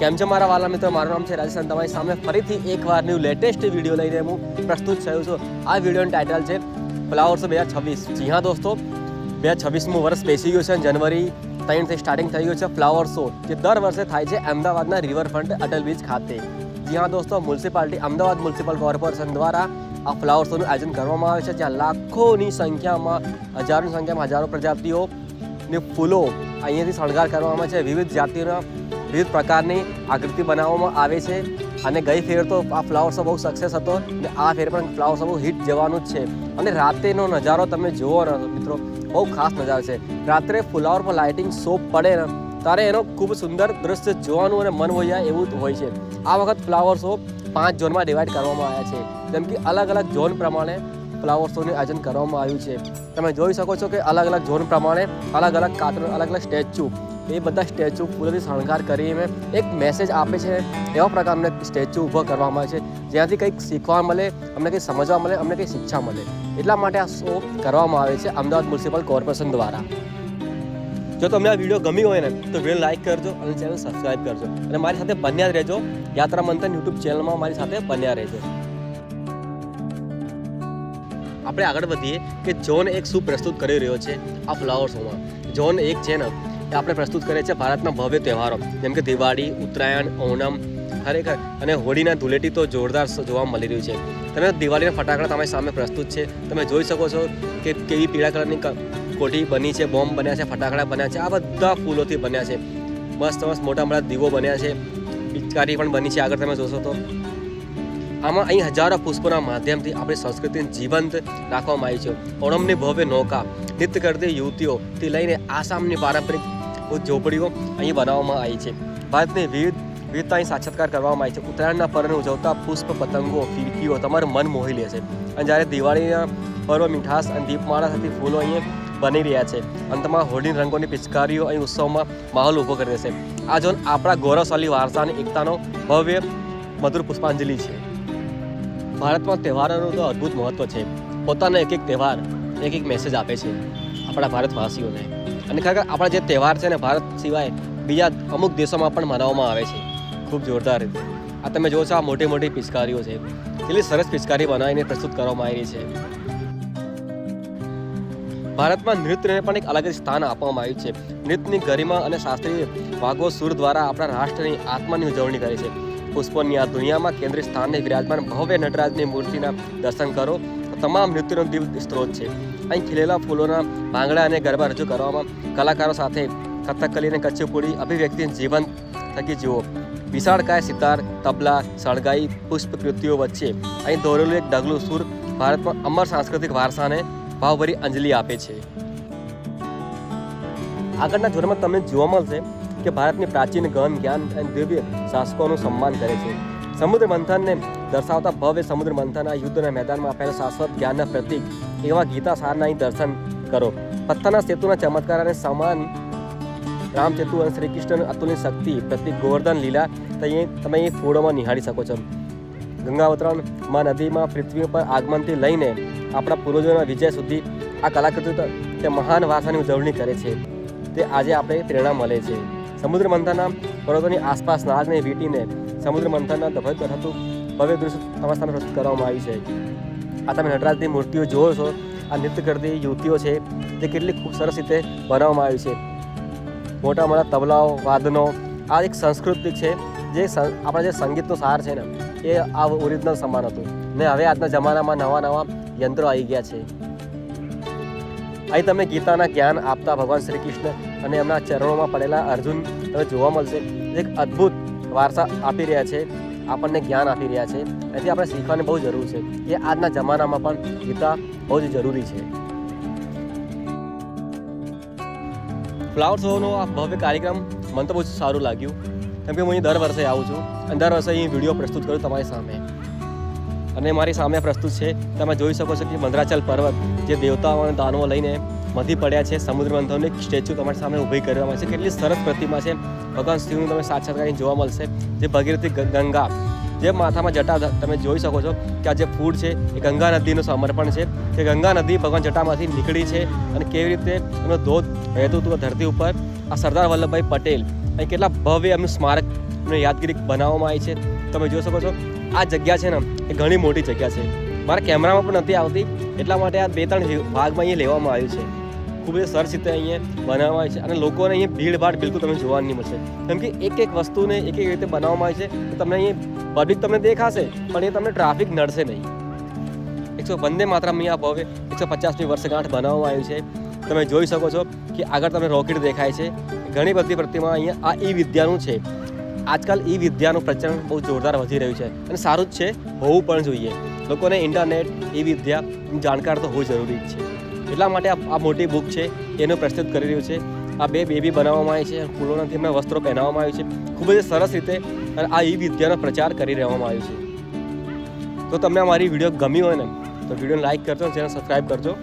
કેમ છે મારા વાલા મિત્રો? મારું નામ છે રાજસ્થાન. તમારી સામે ફરીથી એકવાર ન્યૂ લેટેસ્ટ વીડિયો લઈને હું, પ્રસ્તુત થયો છું. આ વિડીયોનું ટાઇટલ છે ફ્લાવર્સ બે હજાર છવ્વીસ. જી હા દોસ્તો, બે હજાર છવ્વીસમું વર્ષ બેસી ગયું છે જનવરી ત્રણથી સ્ટાર્ટિંગ થઈ ગયું છે ફ્લાવર શો જે દર વર્ષે થાય છે અમદાવાદના રિવરફ્રન્ટ અટલ બ્રિજ ખાતે. જી હા દોસ્તો મ્યુનિસિપાલિટી અમદાવાદ મ્યુનિસિપલ કોર્પોરેશન દ્વારા આ ફ્લાવર શોનું આયોજન કરવામાં આવે છે, જ્યાં લાખોની સંખ્યામાં, હજારોની સંખ્યામાં હજારો પ્રજાતિઓ ને ફૂલો અહીંયાથી શણગાર કરવામાં આવે છે. વિવિધ જાતિના વિવિધ પ્રકારની આકૃતિ બનાવવામાં આવે છે અને ગઈ ફેર તો આ ફ્લાવર શો બહુ સક્સેસ હતો અને આ ફેર પણ ફ્લાવર શો બહુ હિટ જવાનું જ છે. અને રાતેનો નજારો તમે જુઓ મિત્રો, બહુ ખાસ નજારો છે. રાત્રે ફ્લાવર પર લાઇટિંગ શો પડે ને, ત્યારે એનો ખૂબ સુંદર દ્રશ્ય જોવાનું અને મન હોય એવું હોય છે. આ વખત ફ્લાવર શો પાંચ ઝોનમાં ડિવાઈડ કરવામાં આવ્યા છે. જેમ કે અલગ અલગ ઝોન પ્રમાણે ફ્લાવર શોનું આયોજન કરવામાં આવ્યું છે. તમે જોઈ શકો છો કે અલગ અલગ ઝોન પ્રમાણે અલગ અલગ કાર્ટૂન અલગ અલગ સ્ટેચ્યુ એ બધા સ્ટેચ્યુ ફૂલોથી શણગાર કરીને એક મેસેજ આપે છે, એવા પ્રકારનો સ્ટેચ્યુ ઊભો કરવામાં આવે છે, જ્યાંથી કંઈક શીખવા મળે, અમને કંઈક સમજવા મળે, અમને કંઈક શિક્ષા મળે. એટલા માટે આ શો કરવામાં આવે છે અમદાવાદ મ્યુનિસિપલ કોર્પોરેશન દ્વારા. જો તમને આ વીડિયો ગમી હોય ને, તો વીડિયો લાઈક કરજો અને ચેનલ સબસ્ક્રાઈબ કરજો. અને મારી સાથે બન્યા જ રહેજો. યાત્રા મંથન યુટ્યુબ ચેનલમાં મારી સાથે બન્યા રહેજો. આપણે આગળ વધીએ કે જોન એક શું પ્રસ્તુત કરી રહ્યો છે આ ફ્લાવર શોમાં જોન એક છે ને આપણે પ્રસ્તુત કરે છે ભારતના ભવ્ય તહેવારો, જેમ કે દિવાળી, ઉત્તરાયણ, ઓણમ, ખરેખર. અને હોળીના ધૂળેટી તો જોરદાર જોવા મળી રહ્યું છે. તમે દિવાળીના ફટાકડા તમારી સામે પ્રસ્તુત છે. તમે જોઈ શકો છો કે કેવી પીળા કલરની કોઠી બની છે, બોમ્બ બન્યા છે, ફટાકડા બન્યા છે, આ બધા ફૂલોથી બન્યા છે. મસ્ત મસ્ત, મોટા મોટા દીવો બન્યા છે. પિચકારી પણ બની છે, આગળ તમે જોશો તો. આમાં અહીં હજારો પુષ્પોના માધ્યમથી આપણી સંસ્કૃતિને જીવંત રાખવામાં આવી છે. ઓણમની ભવ્ય નૌકા, નૃત્ય કરતી યુવતીઓથી લઈને આસામની પારંપરિક ઝોપડીઓ અહીં બનાવવામાં આવી છે. ભારતની વિવિધ વિવિધતાની સાક્ષાત્કાર કરવામાં આવી છે. ઉત્તરાયણના પર્વને ઉજવતા પુષ્પ, પતંગો ફીરકીઓ તમારું મન મોહી લે છે. અને જ્યારે દિવાળીના પર્વ મીઠાશ અને દીપમાળા સાથે ફૂલો અહીંયા બની રહ્યા છે. અંતમાં હોળી રંગોની પિચકારીઓ અહીં ઉત્સવમાં માહોલ ઊભો કરી દેશે આ જોન આપણા ગૌરવશાળી વારસા એકતાનો ભવ્ય મધુર પુષ્પાંજલિ છે. ભારતમાં તહેવારોનું તો અદ્ભુત મહત્વ છે. પોતાનો એક એક તહેવાર એક એક મેસેજ આપે છે આપણા ભારતવાસીઓને. અને ખરેખર આપણા જે તહેવાર છે ને ભારત સિવાય બીજા અમુક દેશોમાં પણ મનાવવામાં આવે છે. ખૂબ જોરદાર રીતે. આ તમે જો આ મોટી મોટી પિચકારીઓ છે. કેટલી સરસ પિચકારી બનાવીને પ્રસ્તુત કરવામાં આવી છે. ભારતમાં નૃત્યને પણ એક અલગ સ્થાન આપવામાં આવ્યું છે. નૃત્યની ગરિમા અને શાસ્ત્રીય વાઘો સુર દ્વારા આપણા રાષ્ટ્રની આત્માની ઉજવણી કરે છે. પુષ્પોની આ દુનિયામાં કેન્દ્રીય સ્થાનને વિરાજમાન ભવ્ય નટરાજની મૂર્તિના દર્શન કરો. તમામ નૃત્યનો સ્ત્રોત છે. અહીં ખીલેલા ફૂલોના ભાંગડા અને ગરબા રજૂ કરવામાં કલાકારો સાથે કથકલી અને કચ્છીપુડી અભિવ્યક્તિ જીવંત થકી જુઓ. વિશાળકાય સિતાર, તબલા, સળગાઈ, પુષ્પ કૃતિઓ વચ્ચે અહીં દોરેલું એક ડગલું સુર ભારતમાં અમર સાંસ્કૃતિક વારસાને ભાવભરી અંજલિ આપે છે. આગળના ધોરણમાં તમને જોવા મળશે કે ભારતની પ્રાચીન ગહન જ્ઞાન અને દિવ્ય શાસકોનું સન્માન કરે છે. સમુદ્ર મંથનને દર્શાવતા ભવ્ય સમુદ્ર મંથન આ યુદ્ધના મેદાનમાં આપેલા શાશ્વત જ્ઞાનના પ્રતીક એવા ગીતા સારના દર્શન કરો. પથ્થરના સેતુના ચમત્કાર અને સમાન રામ સેતુ અને શ્રી કૃષ્ણ અતુલની શક્તિ પ્રતિક ગોવર્ધન લીલા તમે એ ફોડોમાં નિહાળી શકો છો. ગંગાવતરણમાં નદીમાં પૃથ્વી પર આગમનથી લઈને આપણા પૂર્વજોના વિજય સુધી આ કલાકૃતિ તે મહાન વારસાની ઉજવણી કરે છે. તે આજે આપણે પ્રેરણા મળે છે. સમુદ્ર મંથનના પર્વતોની આસપાસ નાગને વીંટીને સમુદ્ર મંથનના દભજ થતું ભવ્ય દૃશ્ય તમારા પ્રસ્તુત કરવામાં આવી છે. આ તમે નટરાજની મૂર્તિઓ જુઓ છો. આ નૃત્ય કરતી યુવતીઓ છે. તે કેટલી ખૂબ સરસ રીતે બનાવવામાં આવી છે. મોટા મોટા તબલાઓ, વાદનો, આ એક સંસ્કૃતિ છે. જે આપણા જે સંગીતનો સાર છે ને, એ આ ઓરિજિનલ સમાન હતું. ને હવે આજના જમાનામાં નવા નવા યંત્રો આવી ગયા છે. અહીં તમને ગીતાના જ્ઞાન આપતા ભગવાન શ્રી કૃષ્ણ અને એમના ચરણોમાં પડેલા અર્જુન તમે જોવા મળશે. એક અદ્ભુત વારસા આપી રહ્યા છે, આપણને જ્ઞાન આપી રહ્યા છે. એથી આપણે શીખવાની બહુ જરૂર છે એ આજના જમાનામાં પણ ગીતા બહુ જ જરૂરી છે. ફ્લાવર શોનો આ ભવ્ય કાર્યક્રમ મને તો બહુ સારું લાગ્યું. કેમ કે હું અહીં દર વર્ષે આવું છું અને દર વર્ષે અહીં વીડિયો પ્રસ્તુત કરું તમારી સામે. અને મારી સામે પ્રસ્તુત છે. તમે જોઈ શકો છો કે મંદરાચલ પર્વત જે દેવતાઓ અને દાનવો લઈને મધી પડ્યા છે, સમુદ્ર બંધવની એક સ્ટેચ્યુ તમારી સામે ઊભી કરવામાં છે. કેટલી સરસ પ્રતિમા છે. ભગવાન શિવનું તમે સાક્ષાત્કાર અહીં જોવા મળશે. જે ભગીરથી ગંગા જે માથામાં જટા તમે જોઈ શકો છો કે આ જે ફૂડ છે એ ગંગા નદીનું સમર્પણ છે. કે ગંગા નદી ભગવાન જટામાંથી નીકળી છે અને કેવી રીતે એનો ધોધ વહેતું હતું ધરતી ઉપર આ સરદાર વલ્લભભાઈ પટેલ અહીં કેટલા ભવ્ય એમનું સ્મારક એમને યાદગીરી બનાવવામાં આવી છે. તમે જોઈ શકો છો, આ જગ્યા છે ને, એ ઘણી મોટી જગ્યા છે. મારા કેમેરામાં પણ નથી આવતી, એટલા માટે આ બે ત્રણ ભાગમાં અહીંયા લેવામાં આવ્યું છે. ખૂબ જ સરસ રીતે અહીંયા બનાવવામાં આવી છે અને લોકોને અહીંયા ભીડભાડ બિલકુલ તમને જોવા નહીં મળશે. કેમ કે એક એક વસ્તુને એક એક રીતે બનાવવામાં આવી છે તમને અહીંયા પબ્લિક તમને દેખાશે, પણ એ તમને ટ્રાફિક નડશે નહીં. એકસો વંદે માત્રામાં અહીંયા ભવ્ય, એકસો પચાસમી વર્ષગાંઠ બનાવવામાં આવ્યું છે. તમે જોઈ શકો છો કે આગળ તમને રોકેટ દેખાય છે. ઘણી બધી પ્રતિમા અહીંયા આ ઈ વિદ્યાનું છે. આજકાલ ઈ વિદ્યાનું પ્રચલન બહુ જોરદાર વધી રહ્યું છે અને સારું જ છે, હોવું પણ જોઈએ. લોકોને ઇન્ટરનેટ, ઈ વિદ્યા જાણકાર તો હોવું જરૂરી જ છે. એટલા માટે આ મોટી બુક છે, એનું પ્રસ્તુત કરી રહ્યું છે. આ બે બેબી બનાવવામાં આવી છે, ફૂલોના તેમના વસ્ત્રો પહેરાવવામાં આવ્યું છે. ખૂબ જ સરસ રીતે અને આ ઈ વિદ્યાનો પ્રચાર કરી રહેવામાં આવ્યો છે. તો તમને અમારી વીડિયો ગમી હોય ને, તો વિડીયોને લાઈક કરજો ચેનલ સબસ્ક્રાઈબ કરજો.